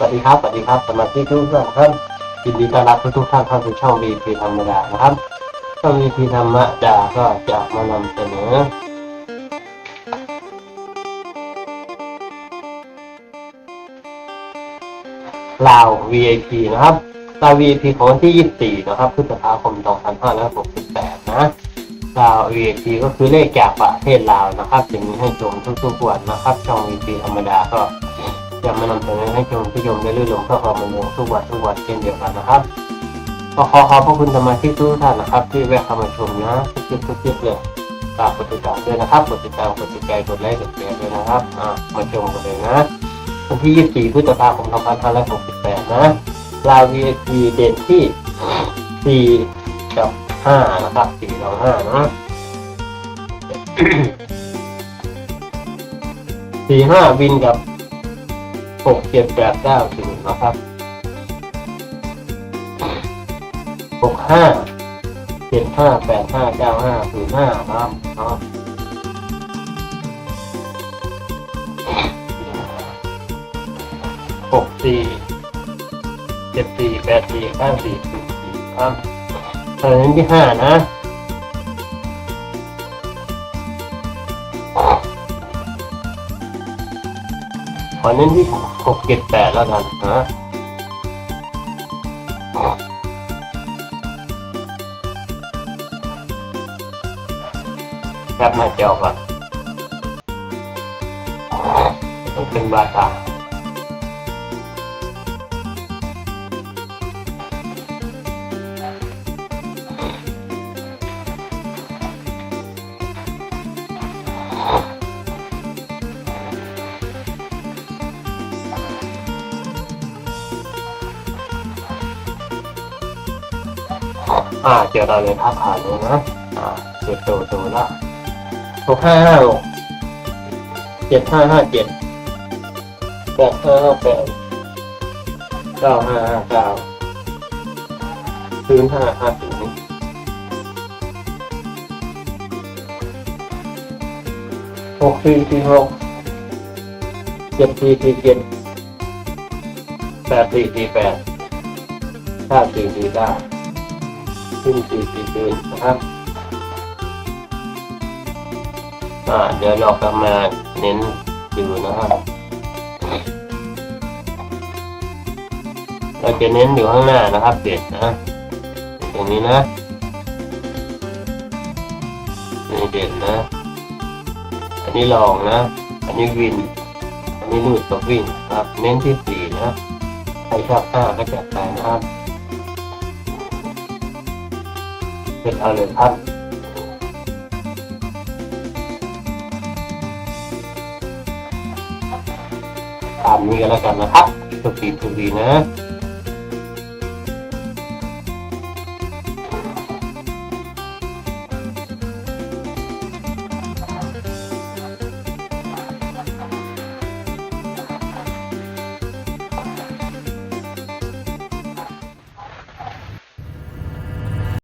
สวัสดีครับ สวัสดีครับสมาชิกทุกท่านครับยินดีต้อนรับทุกท่านเข้าสู่ช่อง VP ธรรมดานะครับ ช่อง VP ธรรมดาก็จะมานำเสนอลาว VIP นะครับลาว VIP ของวันที่ 24 นะครับ พฤษภาคม 2568 นะลาว VIP ก็คือเลขจากประเทศลาวนะครับจะมีให้ชมทุกๆวันนะครับ ช่อง VP ธรรมดาก็ จะมานำเสนอให้ชมผู้ชมได้รื่นรมเพื่อความบันเทิงทุกวันทุกวันเช่นเดียวกันนะครับก็ขอขอบพระคุณสมาชิกทุกท่านนะครับ ที่แวะเข้ามาชมนะทุกๆทุกๆเลยฝากกดติดตามด้วยนะครับกดติดตามกดติดใจกดไลค์กดแชร์ด้วยนะครับอ่ามาชมกันเลยนะวันที่ 24พฤษภาคม2568นะลาว VIP เด่นที่ 4 กับ 5 นะครับ4กับ5นะ4 5วินกับ หกเจ็ดแปดเก้าสิบนะครับหกห้าเจ็ดห้าแปดห้าเก้าห้าศูนย์ห้านะครับเนาะหกสี่เจ็ดสี่แปดสี่ห้าสี่สี่ครับตอนนี้ที่ห้านะ ขอเน้นที่หกเจ็ดแปดแล้วกันนะแคปหน้าจอก่อนต้องเป็นบาตา อ่าเจอเราเลยภาพผ่านเลยนะ อ่าเจอตัวตัวละหกห้าห้าหกเจ็ดห้าห้าเจ็ดแปดห้าห้าแปดเก้าห้าห้าเก้าศูนย์ห้าห้าศูนย์หกสี่สี่หกเจ็ดสี่สี่เจ็ดแปดสี่สี่แปดห้าสี่สี่เก้า ขึ้นสี่สี่เดือนนะครับเดี๋ยวเรากลับมาเน้นดูนะครับ เราจะเน้นอยู่ข้างหน้านะครับเด็ดนะตรงนี้นะนี่เด่นนะ อันนี้ลองนะ อันนี้วิน อันนี้ลูดตัววิ่งนะครับ เน้นที่สี่นะ ใครชอบห้าก็จัดไปนะครับ เป็นอารมณ์ท่านตามนี้กันแล้วกันนะครับสุขีสุขีนะ